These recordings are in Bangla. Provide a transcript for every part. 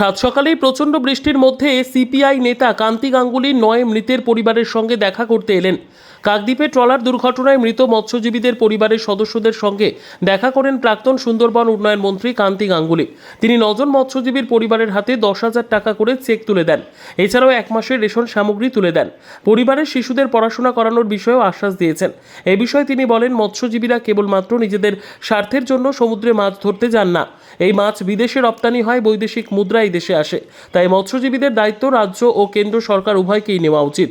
সাত সকালেই প্রচণ্ড বৃষ্টির মধ্যে সিপিআই নেতা কান্তি গাঙ্গুলি নয় মৃতের পরিবারের সঙ্গে দেখা করতে এলেন। কাকদ্বীপে ট্রলার দুর্ঘটনায় মৃত মৎস্যজীবীদের পরিবারের সদস্যদের সঙ্গে দেখা করেন প্রাক্তন সুন্দরবন উন্নয়ন মন্ত্রী কান্তি গাঙ্গুলি। তিনি নজন মৎস্যজীবীর পরিবারের হাতে দশ হাজার টাকা করে চেক তুলে দেন। এছাড়াও এক মাসের রেশন সামগ্রী তুলে দেন। পরিবারের শিশুদের পড়াশোনা করানোর বিষয়েও আশ্বাস দিয়েছেন। এ বিষয়ে তিনি বলেন, মৎস্যজীবীরা কেবলমাত্র নিজেদের স্বার্থের জন্য সমুদ্রে মাছ ধরতে যান না। এই মাছ বিদেশে রপ্তানি হয়, বৈদেশিক মুদ্রা এই দেশে আসে। তাই মৎস্যজীবীদের দায়িত্ব রাজ্য ও কেন্দ্র সরকার উভয়কেই নেওয়া উচিত।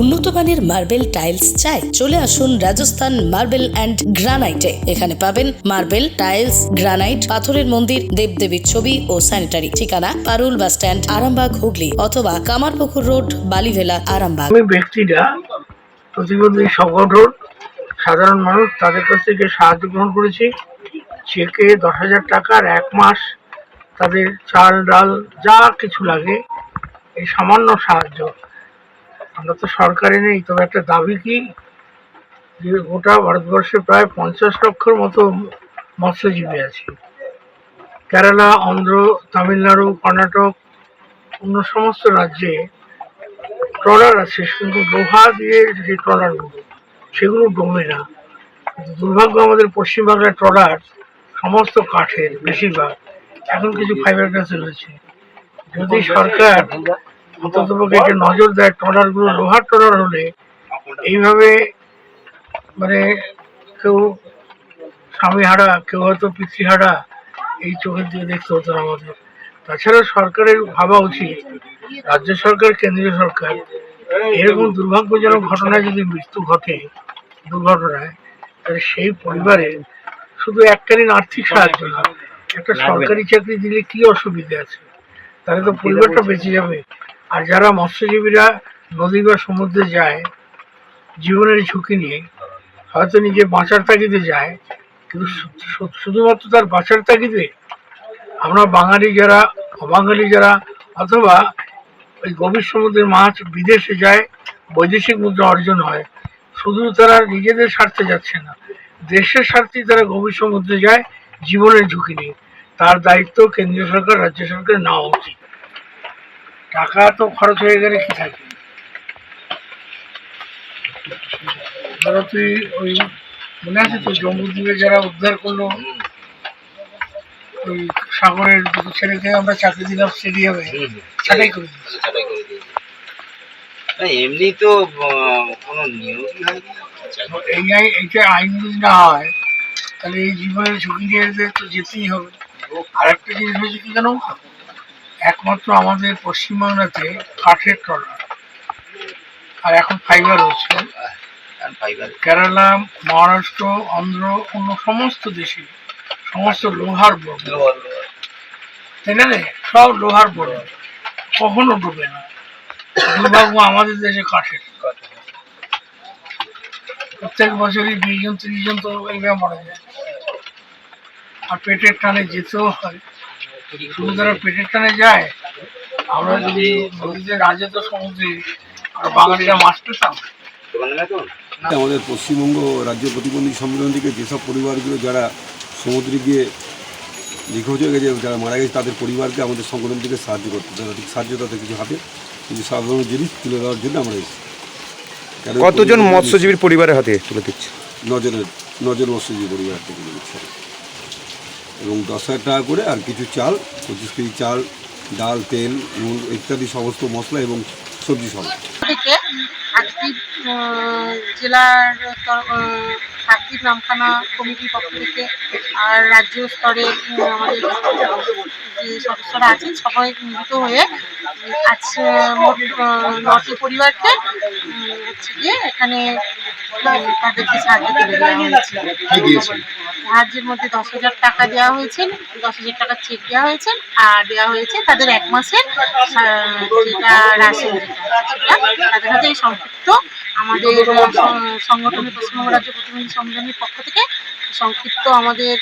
উন্নত মানের মার্বেল টাইলস চাই, চলে আসুন রাজস্থান মার্বেল অ্যান্ড গ্রানাইটে। এখানে পাবেন মার্বেল টাইলস, গ্রানাইট, পাথরের মন্দির, দেবদেবীর ছবি ও স্যানিটারি। ঠিকানা পারুল বাস স্ট্যান্ড, আরামবাগ, হুগলি অথবা কামারপুকুর রোড, বালিভেলা, আরামবাগ। ব্যক্তিরা প্রতিবন্ধী সংগঠন, সাধারণ মানুষ, তাদের কাছ থেকে সাহায্য গ্রহণ করেছি। চেকে দশ হাজার টাকার এক মাস তাদের চাল, ডাল, যা কিছু লাগে, এই সামান্য সাহায্য। আমরা তো সরকারে নেই, তবে একটা দাবি কি? যে গোটা ভারতবর্ষে প্রায় পঞ্চাশ লক্ষর মতো মৎস্যজীবী আছে। কেরালা, অন্ধ্র, তামিলনাড়ু, কর্ণাটক, অন্য সমস্ত রাজ্যে ট্রলার আছে, কিন্তু লোহা দিয়ে যে ট্রলারগুলো, সেগুলো ডোবে না। দুর্ভাগ্য আমাদের পশ্চিমবাংলার ট্রলার সমস্ত কাঠের বেশিরভাগ, এখন কিছু ফাইবার গ্লাসে রয়েছে। যদি সরকার অন্তত একটু নজর দেয় ট্রলারগুলো, লোহার ট্রলার হলে, এইভাবে মানে কেউ স্বামী হারা, কেউ হয়তো পিতৃহারা এই চোখের দিকে দেখতে হতো না আমাদের। তাছাড়া সরকারের ভাবা উচিত, রাজ্য সরকার, কেন্দ্রীয় সরকার, এরকম দুর্ভাগ্যজনক ঘটনায় যদি মৃত্যু ঘটে, দুর্ঘটনায়, তাহলে সেই পরিবারে শুধু এককালীন আর্থিক সাহায্য না, একটা সরকারি চাকরি দিলে কি অসুবিধা আছে? তাহলে তো পরিবারটা বেঁচে যাবে। আর যারা মৎস্যজীবীরা নদী বা সমুদ্রে যায়, জীবনের ঝুঁকি নিয়ে, হয়তো নিজে বাঁচার তাগিদে যায়, কিন্তু শুধুমাত্র তার বাঁচার তাগিদে আমরা বাঙালি যারা, অবাঙালি যারা, অথবা ওই গভীর সমুদ্রের মাছ বিদেশে যায়, বৈদেশিক মুদ্রা অর্জন হয়, শুধু তারা নিজেদের স্বার্থে যাচ্ছে না। দেশের স্বার্থে তারা গভীর সমুদ্রে যায়, জীবনের ঝুঁকি নিয়ে। তার দায়িত্ব কেন্দ্রীয় সরকার, রাজ্য সরকার নেওয়া উচিত। টাকা তো খরচ হয়ে গেলে কি থাকে ধরো তুই ওই মনে আছে তো জম্মুদ্বীপে যারা উদ্ধার করল ওই সাগরের দুটো ছেলেকে আমরা চাকরি দিলাম স্টেডিয়ামে ছাটাই করে দিয়েছে। এমনি তো কোনো নিয়োগই হয়নি এই এইটা আইন যদি না হয় তাহলে এই জীবনের ঝুঁকি নিয়ে তো যেতেই হবে। আর একটা জিনিস হয়েছে কি জানো? একমাত্র আমাদের পশ্চিমবাংলাতে কাঠের ট্রলার আর এখন ফাইবার হচ্ছে ফাইবার কেরালা মহারাষ্ট্র অন্ধ্র অন্য সমস্ত দেশে সমস্ত লোহার বোর্ড তাই না? সব লোহার বোর্ড কখনো ডুবে না। দুর্ভাগ্য আমাদের দেশে কাঠের। প্রত্যেক বছরই বিশ জন ত্রিশ জন তো এইভাবে মারা যায়। আর পেটের টানে যেতেও হয়। পেটের টানে যায় আমরা যদি নদীতে রাজে তো সমুদ্রে আর বাঙালিরা মাছ পেতাম দোকানে না তো আমাদের পশ্চিমবঙ্গ রাজ্য প্রতিবন্ধী সম্মেলন থেকে যেসব পরিবারগুলো যারা সমুদ্রে গিয়ে নিখোঁজ হয়ে গেছে যারা মারা গেছে তাদের পরিবারকে আমাদের সংগঠন থেকে সাহায্য করতে তাদের সাহায্য তাদের কিছু হাতে কিছু সাধারণ জিনিস তুলে দেওয়ার জন্য আমরা এসেছি। কতজন মৎস্যজীবীর পরিবারের হাতে তুলে দিচ্ছে? নজরের নজর মৎস্যজীবী পরিবার থেকে দিচ্ছে। এবং দশ হাজার টাকা করে আর কিছু চাল, পঁচিশ কেজি চাল, ডাল, তেল, নুন ইত্যাদি সমস্ত মশলা এবং সবজি সব থেকে কাকদ্বীপ জেলার আর্থিক নামখানা কমিটির পক্ষ থেকে আর রাজ্য স্তরে আমাদের যে সদস্যরা আছেন সবাই মিলিত হয়ে আজ আহ, নটি পরিবারকে গিয়ে এখানে তাদেরকে সাহায্য করে দেওয়া হয়েছে। সাহায্যের মধ্যে দশ হাজার টাকা দেওয়া হয়েছে দশ হাজার টাকার চেক দেওয়া হয়েছে আর দেওয়া হয়েছে তাদের এক মাসের যেটা রাশন সেটা তাদের এই সংক্ষিপ্ত আমাদের সংগঠনের পশ্চিমবঙ্গ রাজ্য প্রতিনিধি সম্মেলনের পক্ষ থেকে সংক্ষিপ্ত আমাদের